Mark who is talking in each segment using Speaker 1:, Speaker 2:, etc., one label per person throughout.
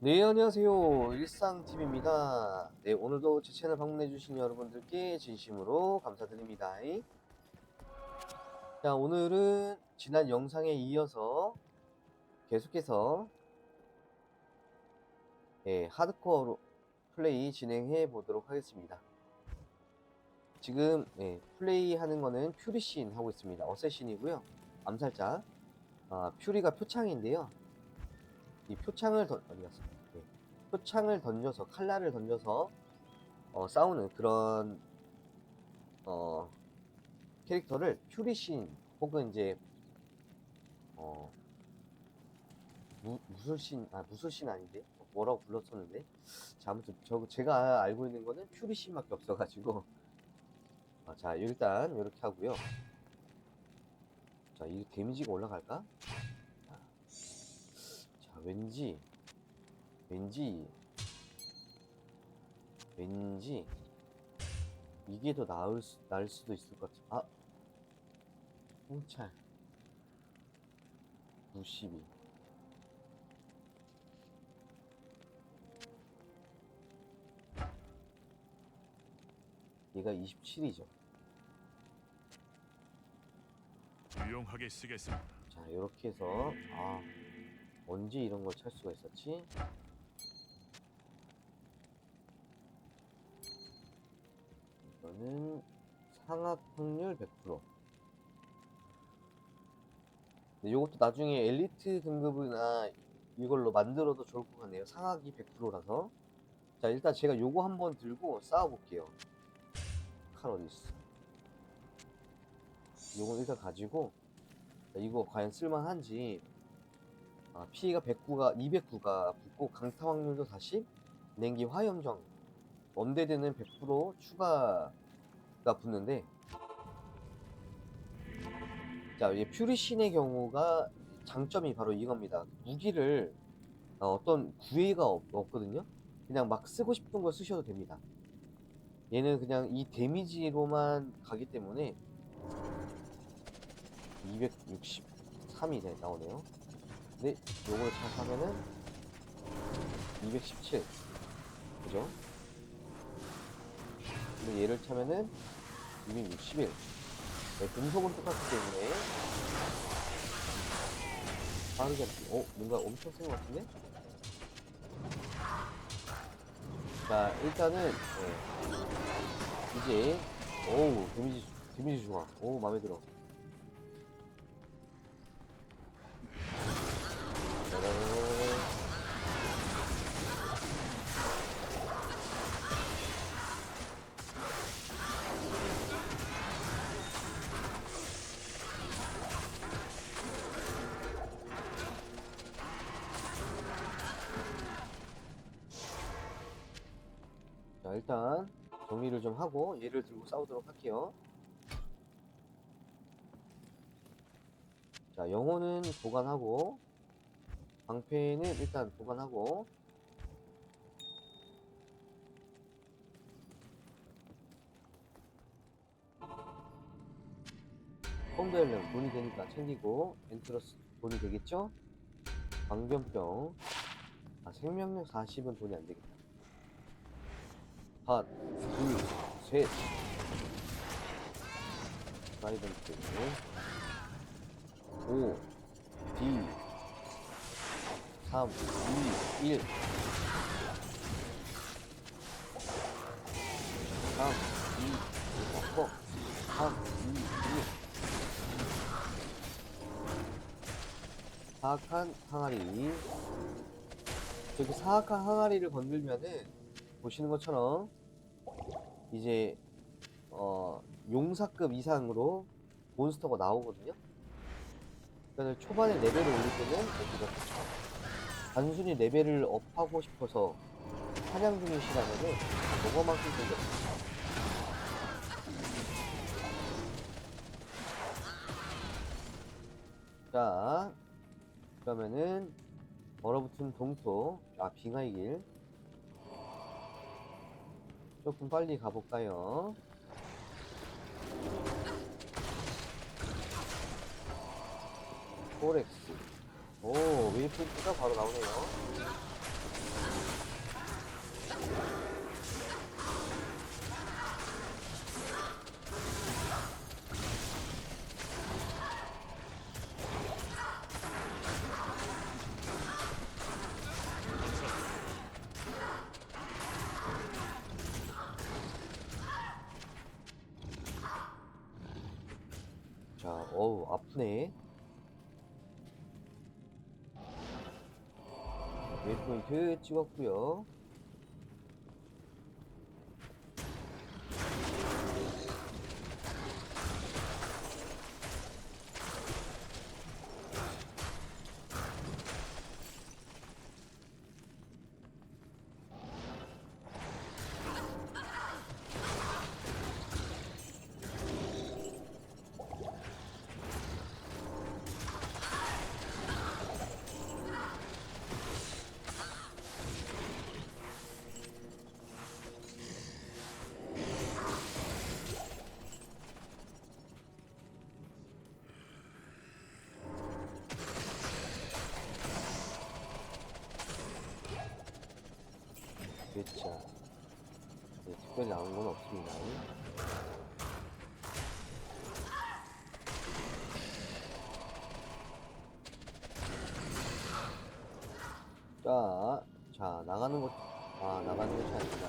Speaker 1: 네, 안녕하세요. 일상TV입니다. 네, 오늘도 제 채널 방문해주신 여러분들께 진심으로 감사드립니다. 자, 오늘은 지난 영상에 이어서 계속해서 예, 하드코어 플레이 진행해 보도록 하겠습니다. 지금 예, 플레이 하는 거는 퓨리신 하고 있습니다. 어쌔신이고요. 암살자. 아, 퓨리가 표창인데요. 이 표창을 던 어디 갔어? 네. 표창을 던져서 칼날을 던져서 어, 싸우는 그런 어, 캐릭터를 퓨리신 혹은 이제 어, 무, 무술신 아 무술신 아닌데 뭐라고 불렀었는데 자 아무튼 저 제가 알고 있는 거는 퓨리신밖에 없어가지고 아, 자 일단 이렇게 하고요 자 이 데미지가 올라갈까? 자, 왠지, 왠지, 왠지, 이게 더 나을, 수, 나을 수도 있을 것 같아. 아! 홍찰. 92. 얘가 27이죠.
Speaker 2: 유용하게 쓰겠습니다.
Speaker 1: 자, 이렇게 해서, 아, 언제 이런 걸 찰 수가 있었지? 이거는 상악 확률 100%. 근데 이것도 나중에 엘리트 등급이나 이걸로 만들어도 좋을 것 같네요. 상악이 100%라서. 자, 일단 제가 요거 한번 들고 싸워볼게요. 칼 어디 있어? 요거 일단 가지고 자, 이거 과연 쓸만한지 아, 피해가 109가 209가 붙고 강타 확률도 40 냉기 화염정 언데드는 100% 추가가 붙는데 자, 이 퓨리신의 경우가 장점이 바로 이겁니다. 무기를 어, 어떤 구애가 없, 없거든요. 그냥 막 쓰고 싶은 거 쓰셔도 됩니다. 얘는 그냥 이 데미지로만 가기 때문에 263이 네, 나오네요. 근데 요걸 잘 하면은 217 그죠? 근데 얘를 차면은 261 네, 금속은 똑같기 때문에 빠르게 할- 어? 뭔가 엄청 센 것 같은데? 자 일단은 네. 이제 오우 데미지 데미지 좋아 오 마음에 들어 정리를 좀 하고 얘를 들고 싸우도록 할게요. 자 영혼은 보관하고 방패는 일단 보관하고 홈드엘렘 돈이 되니까 챙기고 엔트러스 돈이 되겠죠? 광변병. 아 생명력 40은 돈이 안 되겠다. 하나 둘 셋. 사이던트. 5 D 3 2 1 3 2 1 3 2 1 사악한 항아리. 저기 사악한 항아리를 건들면은 보시는 것처럼 이제 어 용사급 이상으로 몬스터가 나오거든요? 그래서 초반에 레벨을 올릴 때는 여기가 좋죠. 단순히 레벨을 업하고 싶어서 사냥 중이시라면은 저거만큼 생겼어요 자 그러면은 얼어붙은 동토 아 빙하의 길 조금 빨리 가볼까요? 포렉스. 오 웨이프가 바로 나오네요 어우, 아프네. 웨이포인트 찍었고요. 그렇죠. 네, 특별히 나온 건 없습니다. 자, 자, 나가는 것, 아, 나가는 것이 아닙니다.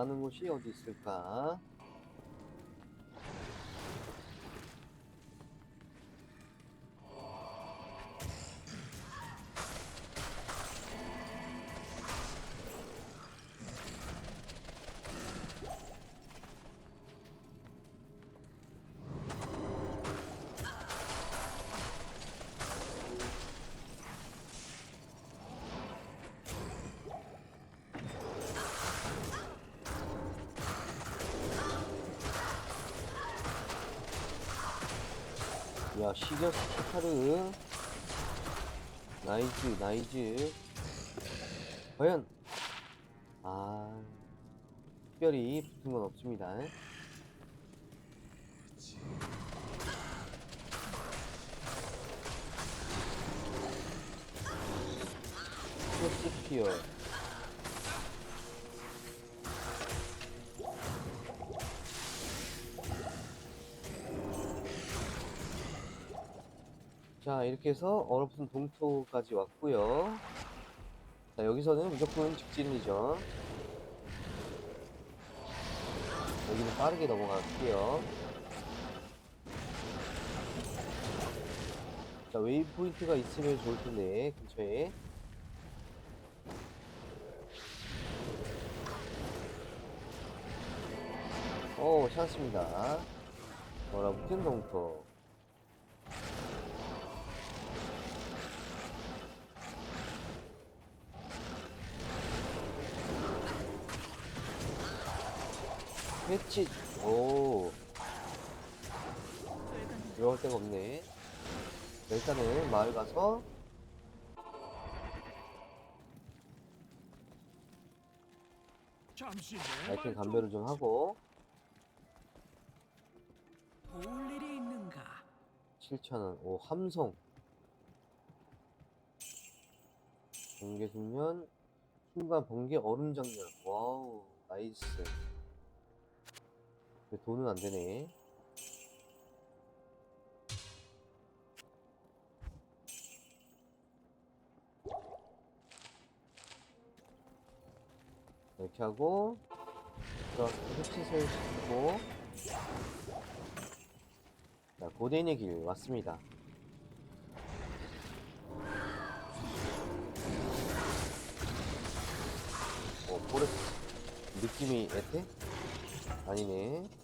Speaker 1: 나가는 곳이 어디 있을까? 야, 시저스 카타르. 나이즈, 나이즈. 과연, 아, 특별히 붙은 건 없습니다. 프로스피어. 자, 이렇게 해서 얼어붙은 동토까지 왔고요. 자, 여기서는 무조건 직진이죠. 여기는 빠르게 넘어갈게요. 자, 웨이브 포인트가 있으면 좋을 텐데, 근처에. 오, 찬스입니다. 얼어붙은 동토. 패치. 오. 들어갈 데가 없네. 자, 일단은 마을 가서. 라이팅 감별을 좀 하고.
Speaker 3: 도울 일이 있는가?
Speaker 1: 7,000원. 오 함성. 번개 숙련 순간 번개 얼음 장렬. 와우 나이스 돈은 안 되네. 이렇게 하고 흑치설 시키고. 자 고대인의 길 왔습니다. 어 포레스 느낌이 애태? 아니네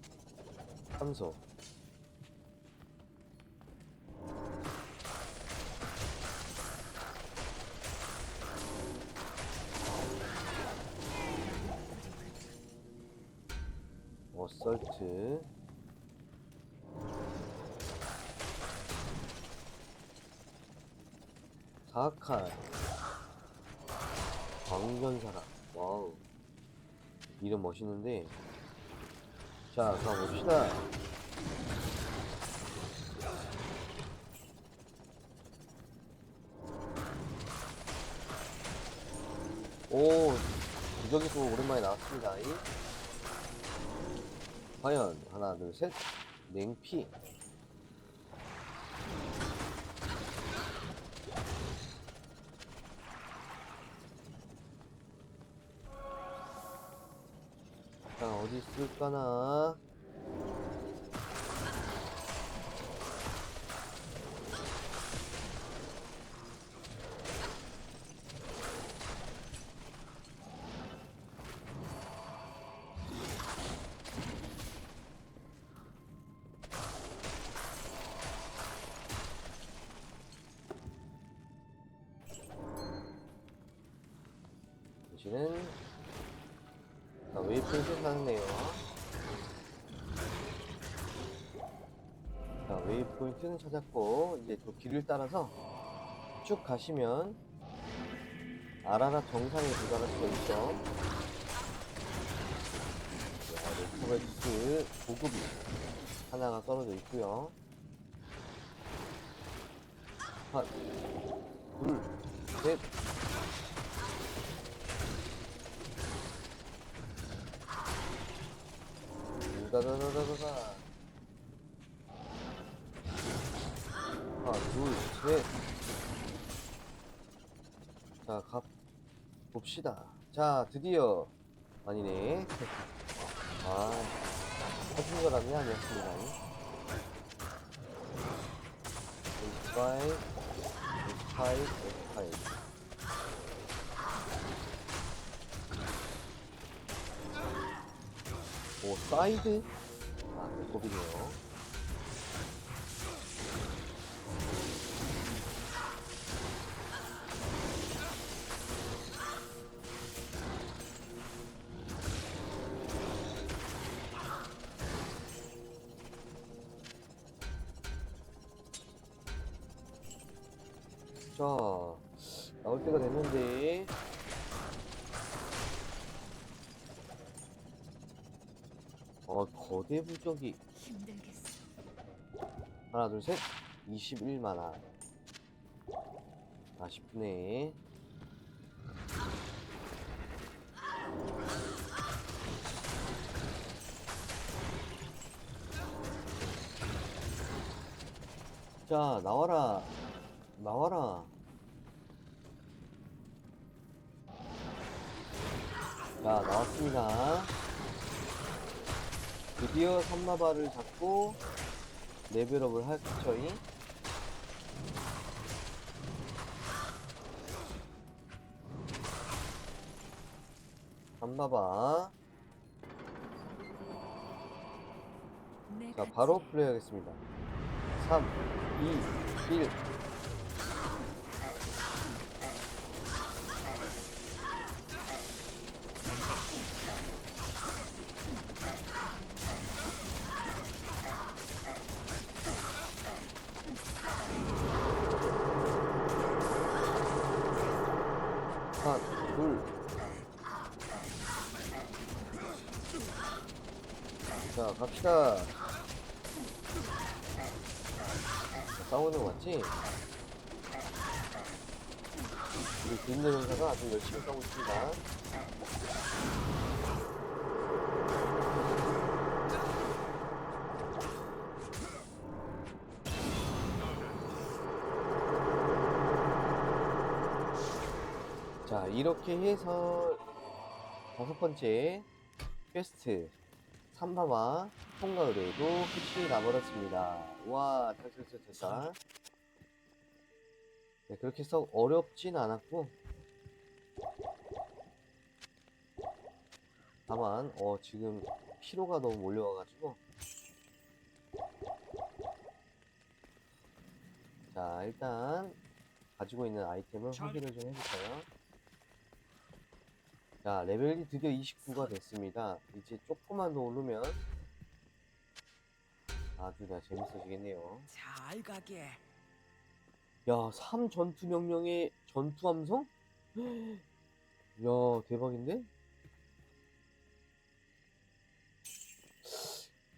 Speaker 1: 함소. 어설트. 사칼 광전사라 와우. 이름 멋있는데 자 가봅시다. 오 무적이도 오랜만에 나왔습니다. 이. 과연 하나 둘 셋. 냉피 어디 있을까나? 자, 웨이포인트 사네요. 자, 웨이포인트는 찾았고, 이제 또 길을 따라서 쭉 가시면 아라라 정상에 도달할 수가 있죠. 자, 레코베스 보급이 하나가 떨어져 있고요. 하나, 둘, 셋, 다다다다다다 하나 둘셋 자, 가 봅시다. 자, 드디어 아니네. 아, 사준 거라면 아니었습니다. 25, 25, 25. 오, 사이드? 아, 배꼽이네요. 자, 나올 때가 됐는데. 어, 거대 부적이
Speaker 4: 힘들겠어.
Speaker 1: 하나, 둘, 셋. 21만원. 아쉽네. 자, 나와라. 나와라. 자, 나왔습니다. 드디어 삼마바를 잡고 레벨업을 했죠잉. 삼마바.
Speaker 4: 내가
Speaker 1: 자, 바로 플레이하겠습니다. 3, 2, 1. 하나, 둘. 자, 갑시다. 싸우는 거 맞지? 우리 뒷늘 형사가 아주 열심히 싸우고 있습니다. 자, 이렇게 해서 다섯 번째 퀘스트 삼바마 통과 의뢰도 끝이 나버렸습니다. 와, 찰찰찰찰. 네, 그렇게 썩 어렵진 않았고, 다만, 어, 지금 피로가 너무 몰려와가지고, 자, 일단, 가지고 있는 아이템을 확인을 좀 해볼까요? 자, 레벨이 드디어 29가 됐습니다. 이제 조금만 더 오르면 아주 다 재밌어지겠네요.
Speaker 3: 잘 가게.
Speaker 1: 야, 3 전투 명령의 전투 함성? 야, 대박인데?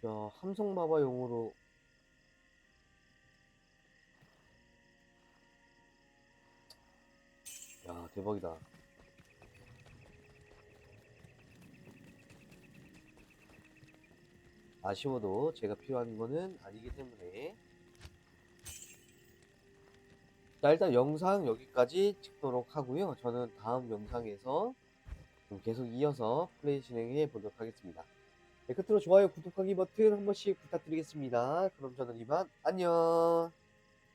Speaker 1: 야, 함성 마바용으로 야, 대박이다. 아쉬워도 제가 필요한 거는 아니기 때문에 자 일단 영상 여기까지 찍도록 하고요 저는 다음 영상에서 좀 계속 이어서 플레이 진행해 보도록 하겠습니다 네, 끝으로 좋아요, 구독하기 버튼 한 번씩 부탁드리겠습니다. 그럼 저는 이만 안녕.